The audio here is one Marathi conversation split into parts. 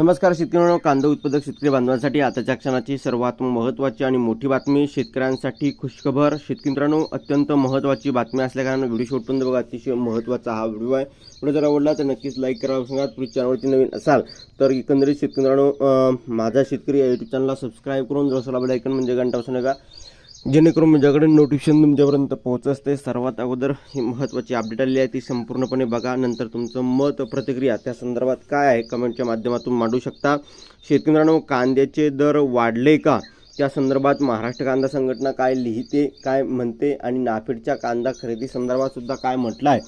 नमस्कार शेतकऱ्यांनो कांदा उत्पादक शेतकरी बांधवांसाठी आताच्या क्षणाची सर्वात महत्त्वाची आणि मोठी बातमी शेतकऱ्यांसाठी खुशखबर. शेतकरी मित्रांनो अत्यंत महत्त्वाची बातमी असल्याकारण व्हिडिओ शेवटपर्यंत बघा. अतिशय महत्त्वाचा हा व्हिडिओ आहे. व्हिडिओ जर आवडला तर नक्कीच लाईक करा सांगा तुम्ही चॅनलवरती नवीन असाल तर एकंदरीत शेतकरी मित्रांनो माझा शेतकरी या यूट्यूब चॅनलला सबस्क्राईब करून जसं लाभला ऐकून म्हणजे घंटा असू नका. जेणेकरून माझ्याकडे नोटिफिकेशन तुमच्यापर्यंत पोहोचत असते. सर्वात अगोदर ही महत्त्वाची अपडेट आलेली आहे ती संपूर्णपणे बघा. नंतर तुमचं मत प्रतिक्रिया त्या संदर्भात काय आहे कमेंटच्या माध्यमातून मांडू शकता. शेतकरी मित्रांनो कांद्याचे दर वाढले का? त्या संदर्भात महाराष्ट्र कांदा संघटना काय लिहिते काय म्हणते आणि नाफेडच्या कांदा खरेदी संदर्भात सुद्धा काय म्हटलं आहे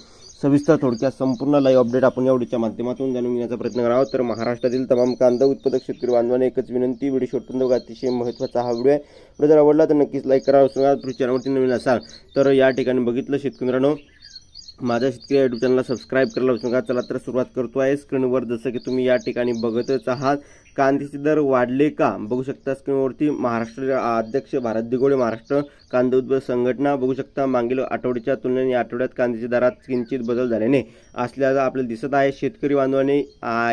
सविस्तर थोडक्यात संपूर्ण लाईव्ह अपडेट आपण या व्हिडिओच्या माध्यमातून जाणून घेण्याचा प्रयत्न करावा. तर महाराष्ट्रातील तमाम कांदा उत्पादक शेतकरी बांधवांना एकच विनंती व्हिडिओ शेवटपर्यंत बघा. अतिशय महत्त्वाचा हा व्हिडिओ आहे. व्हिडिओ जर आवडला तर नक्कीच लाईक करा. तुम्ही तुम्ही चॅनलवरती नवीन असाल तर या ठिकाणी बघितलं शेतकरी माझ्या शेतकरी यूट्यूब चॅनलला सबस्क्राईब करायला विसरू नका. चला तर सुरुवात करतो आहे स्क्रीनवर जसं की तुम्ही या ठिकाणी बघतच आहात कांद्याचे दर वाढले का? बघू शकता स्क्रीनवरती महाराष्ट्र अध्यक्ष भारत दिगोळे महाराष्ट्र कांदा उत्पादक संघटना. बघू शकता मागील आठवड्याच्या तुलनेने या आठवड्यात कांद्याच्या दरात किंचित बदल झाल्याने असल्याचं आपल्याला दिसत आहे. शेतकरी बांधवांनी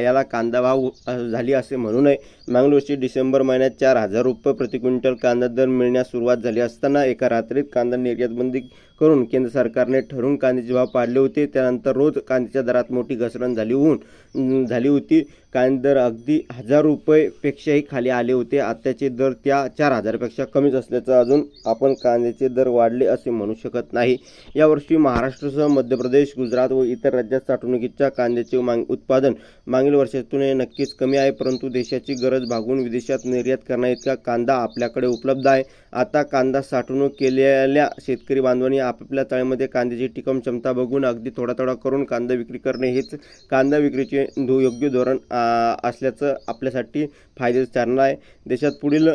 याला कांदा भाव झाली असे म्हणू नये. मागील वर्षी डिसेंबर महिन्यात चार हजार रुपये प्रति क्विंटल कांदा दर मिळण्यास सुरुवात झाली असताना एका रात्रीत कांदा निर्यात बंदी करून केंद्र सरकारने ठरवून कांद्याचे भाव पाडले होते. त्यानंतर रोज कांद्याच्या दरात मोठी घसरण झाली होऊन झाली होती. कारण दर अगदी हजार रुपयेपेक्षाही खाली आले होते. आत्ताचे दर त्या चार हजारपेक्षा कमीच असल्याचं अजून आपण कांद्याचे दर वाढले असे म्हणू शकत नाही. यावर्षी महाराष्ट्रासह मध्य प्रदेश गुजरात व इतर राज्यात साठवणुकीच्या कांद्याचे माग उत्पादन मागील वर्षाच्या तुलनेत नक्कीच कमी आहे परंतु देशाची गरज भागून विदेशात निर्यात करण्याइतका कांदा आपल्याकडे उपलब्ध आहे. आता कांदा साठवणूक केलेल्या शेतकरी बांधवांनी आपापल्या तळ्यामध्ये कांद्याची टिकम क्षमता बघून अगदी थोडा थोडा करून कांदा विक्री करणे हेच कांदा विक्रीचे धो- योग्य धोरण असल्याचं आपल्यासाठी फायद्याचं ठरणार आहे. देशात पुढील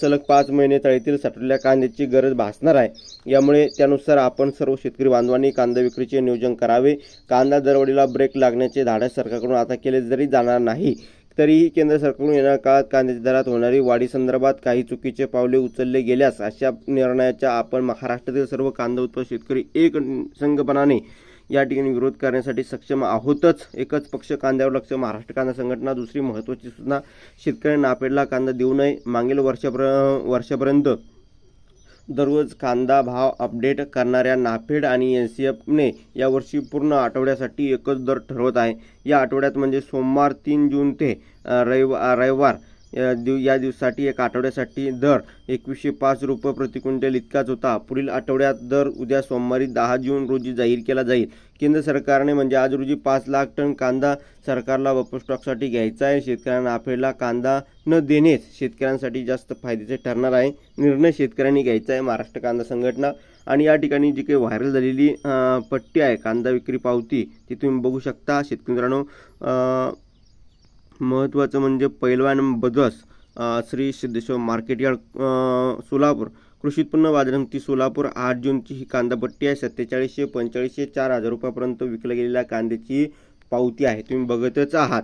सलग पाच महिने तळीतील साठवलेल्या कांद्याची गरज भासणार आहे. यामुळे त्यानुसार आपण सर्व शेतकरी बांधवांनी कांदा विक्रीचे नियोजन करावे. कांदा दरवाढीला ब्रेक लागण्याचे धाडस सरकारकडून आता केले जरी जाणार नाही तरीही केंद्र सरकारकडून येणाऱ्या काळात कांद्याच्या दरात होणारी वाढीसंदर्भात काही चुकीचे पावले उचलले गेल्यास अशा निर्णयाच्या आपण महाराष्ट्रातील सर्व कांदा उत्पादक शेतकरी एक संघपणाने या ठिकाणी विरोध करण्यासाठी सक्षम आहोतच. एकच पक्ष कांद्यावर लक्ष महाराष्ट्र कांदा संघटना दुसरी महत्त्वाची सूचना शेतकऱ्यांना नापेडला कांदा देऊ नये मागील वर्षाप्र वर्षापर्यंत दररोज कांदा भाव अपडेट करणाऱ्या नाफेड आणि एन सी एफने यावर्षी पूर्ण आठवड्यासाठी एकच दर ठरवत आहे. या आठवड्यात म्हणजे सोमवार तीन जून ते रविवार रविवार या दिव या दिवसासाठी एक आठवड्यासाठी दर एकवीसशे पाच रुपये प्रति क्विंटल इतकाच होता. पुढील आठवड्यात दर उद्या सोमवारी दहा जून रोजी जाहीर केला जाईल. केंद्र सरकारने म्हणजे आज रोजी पाच लाख टन कांदा सरकारला बफर स्टॉकसाठी घ्यायचा आहे. शेतकऱ्यांना आफेडला कांदा न देणेच शेतकऱ्यांसाठी जास्त फायद्याचे ठरणार आहे. निर्णय शेतकऱ्यांनी घ्यायचा आहे. महाराष्ट्र कांदा संघटना आणि या ठिकाणी जी काही व्हायरल झालेली पट्टी आहे कांदा विक्री पावती ती तुम्ही बघू शकता. शेतकरी मित्रांनो महत्त्वाचं म्हणजे पैलवान बदस श्री सिद्धेश्वर मार्केटयार्ड सोलापूर. कृषी उत्पन्न बाजार सोलापूर आठ जूनची ही कांदापट्टी आहे. सत्तेचाळीसशे पंचेचाळीसशे चार हजार रुपयापर्यंत विकल्या गेलेल्या कांद्याची पावती आहे. तुम्ही बघतच आहात.